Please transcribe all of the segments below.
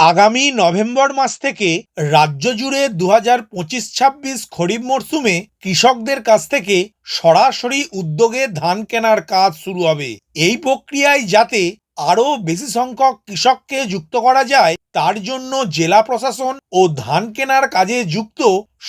আগামী নভেম্বর মাস থেকে রাজ্য জুড়ে দু হাজার পঁচিশ ছাব্বিশ খরিফ মরশুমে কৃষকদের কাছ থেকে সরাসরি উদ্যোগে ধান কেনার কাজ শুরু হবে। এই প্রক্রিয়ায় যাতে আরও বেশি সংখ্যক কৃষককে যুক্ত করা যায়, তার জন্য জেলা প্রশাসন ও ধান কেনার কাজে যুক্ত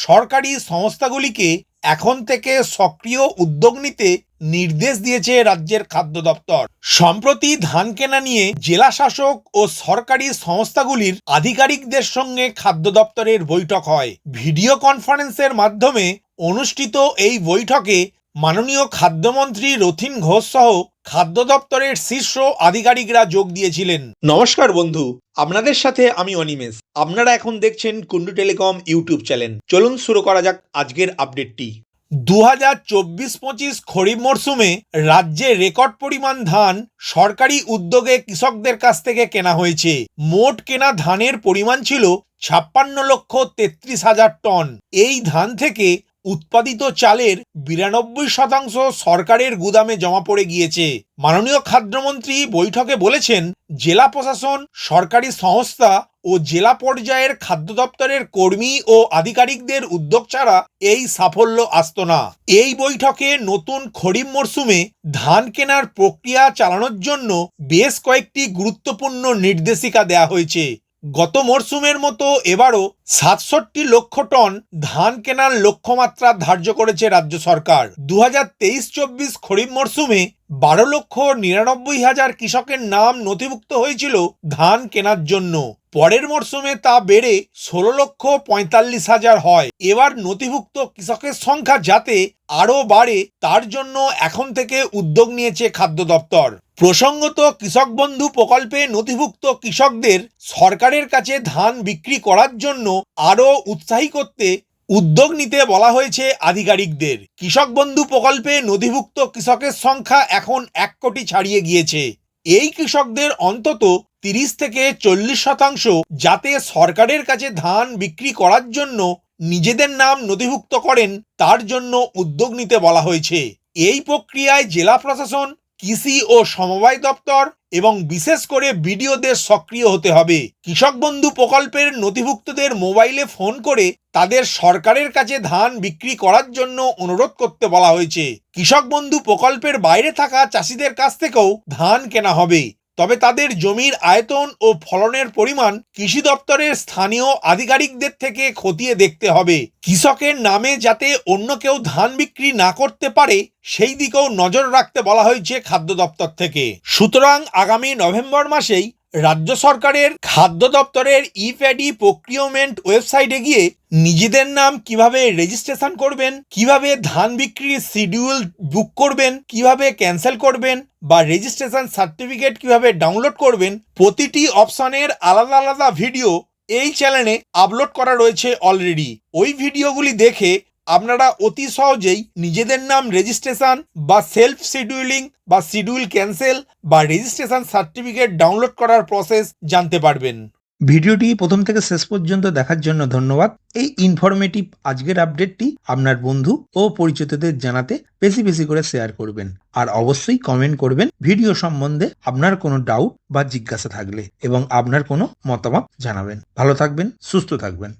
সরকারি সংস্থাগুলিকে এখন থেকে সক্রিয় উদ্যোগ নিতে নির্দেশ দিয়েছে রাজ্যের খাদ্য দপ্তর। সম্প্রতি ধান কেনা নিয়ে জেলা শাসক ও সরকারি সংস্থাগুলির আধিকারিকদের সঙ্গে খাদ্য দপ্তরের বৈঠক হয়। ভিডিও কনফারেন্সের মাধ্যমে অনুষ্ঠিত এই বৈঠকে মাননীয় খাদ্যমন্ত্রী রথিন ঘোষ সহ খাদ্য দপ্তরের শীর্ষ আধিকারিকরা যোগ দিয়েছিলেন। নমস্কার বন্ধু, আপনাদের সাথে আমি অনিমেষ। আপনারা এখন দেখছেন কুন্ডু টেলিকম ইউটিউব চ্যানেল। চলুন শুরু করা যাক আজকের আপডেটটি। দু হাজার চব্বিশ পঁচিশ খরিফ মরশুমে রাজ্যে রেকর্ড পরিমাণ ধান সরকারি উদ্যোগে কৃষকদের কাছ থেকে কেনা হয়েছে। মোট কেনা ধানের পরিমাণ ছিল ছাপ্পান্ন লক্ষ তেত্রিশ হাজার টন। এই ধান থেকে উৎপাদিত চালের বিরানব্বই শতাংশ সরকারের গুদামে জমা পড়ে গিয়েছে। মাননীয় খাদ্যমন্ত্রী বৈঠকে বলেছেন, জেলা প্রশাসন, সরকারি সংস্থা ও জেলা পর্যায়ের খাদ্য দপ্তরের কর্মী ও আধিকারিকদের উদ্যোগ ছাড়া এই সাফল্য আসত না। এই বৈঠকে নতুন খরিফ মরশুমে ধান কেনার প্রক্রিয়া চালানোর জন্য বেশ কয়েকটি গুরুত্বপূর্ণ নির্দেশিকা দেওয়া হয়েছে। গত মরশুমের মতো এবারও সাতষট্টি লক্ষ টন ধান কেনার লক্ষ্যমাত্রা ধার্য করেছে রাজ্য সরকার। দু হাজার তেইশ চব্বিশ খরিফ মরশুমে বারো লক্ষ নিরানব্বই হাজার কৃষকের নাম নথিভুক্ত হয়েছিল ধান কেনার জন্য। পরের মরশুমে তা বেড়ে ষোলো লক্ষ পঁয়তাল্লিশ হাজার হয়। এবার নথিভুক্ত কৃষকের সংখ্যা যাতে আরও বাড়ে, তার জন্য এখন থেকে উদ্যোগ নিয়েছে খাদ্য দপ্তর। প্রসঙ্গত, কৃষক বন্ধু প্রকল্পে নথিভুক্ত কৃষকদের সরকারের কাছে ধান বিক্রি করার জন্য আরও উৎসাহী করতে উদ্যোগ নিতে বলা হয়েছে আধিকারিকদের। কৃষক বন্ধু প্রকল্পে নথিভুক্ত কৃষকের সংখ্যা এখন এক কোটি ছাড়িয়ে গিয়েছে। এই কৃষকদের অন্তত তিরিশ থেকে চল্লিশ শতাংশ যাতে সরকারের কাছে ধান বিক্রি করার জন্য নিজেদের নাম নথিভুক্ত করেন, তার জন্য উদ্যোগ নিতে বলা হয়েছে। এই প্রক্রিয়ায় জেলা প্রশাসন কৃষি ও সমবায় দপ্তর এবং বিশেষ করে বিডিওদের সক্রিয় হতে হবে। কৃষক বন্ধু প্রকল্পের নথিভুক্তদের মোবাইলে ফোন করে তাদের সরকারের কাছে ধান বিক্রি করার জন্য অনুরোধ করতে বলা হয়েছে। কৃষক বন্ধু প্রকল্পের বাইরে থাকা চাষিদের কাছ থেকেও ধান কেনা হবে। তবে তাদের জমির আয়তন ও ফলনের পরিমাণ কৃষি দপ্তরের স্থানীয় আধিকারিকদের থেকে খতিয়ে দেখতে হবে। কৃষকের নামে যাতে অন্য কেউ ধান বিক্রি না করতে পারে, সেই দিকেও নজর রাখতে বলা হয়েছে খাদ্য দপ্তর থেকে। সুতরাং আগামী নভেম্বর মাসেই রাজ্য সরকারের খাদ্য দপ্তরের ই প্যাডি প্রক্রিয়মেন্ট ওয়েবসাইটে গিয়ে নিজেদের নাম কীভাবে রেজিস্ট্রেশন করবেন, কীভাবে ধান বিক্রির শিডিউল বুক করবেন, কীভাবে ক্যান্সেল করবেন বা রেজিস্ট্রেশন সার্টিফিকেট কীভাবে ডাউনলোড করবেন, প্রতিটি অপশনের আলাদা আলাদা ভিডিও এই চ্যানেলে আপলোড করা রয়েছে অলরেডি। ওই ভিডিওগুলি দেখে আপনারা অতি সহজেই নিজেদের নাম রেজিস্ট্রেশন বা সেলফ শিডিউলিং বা শিডিউল ক্যান্সেল বা রেজিস্ট্রেশন সার্টিফিকেট ডাউনলোড করার প্রসেস জানতে পারবেন। ভিডিওটি প্রথম থেকে শেষ পর্যন্ত দেখার জন্য ধন্যবাদ। এই ইনফরমেটিভ আজকের আপডেটটি আপনার বন্ধু ও পরিচিতদের জানাতে বেশি বেশি করে শেয়ার করবেন। আর অবশ্যই কমেন্ট করবেন ভিডিও সম্বন্ধে আপনার কোনো ডাউট বা জিজ্ঞাসা থাকলে এবং আপনার কোনো মতামত জানাবেন। ভালো থাকবেন, সুস্থ থাকবেন।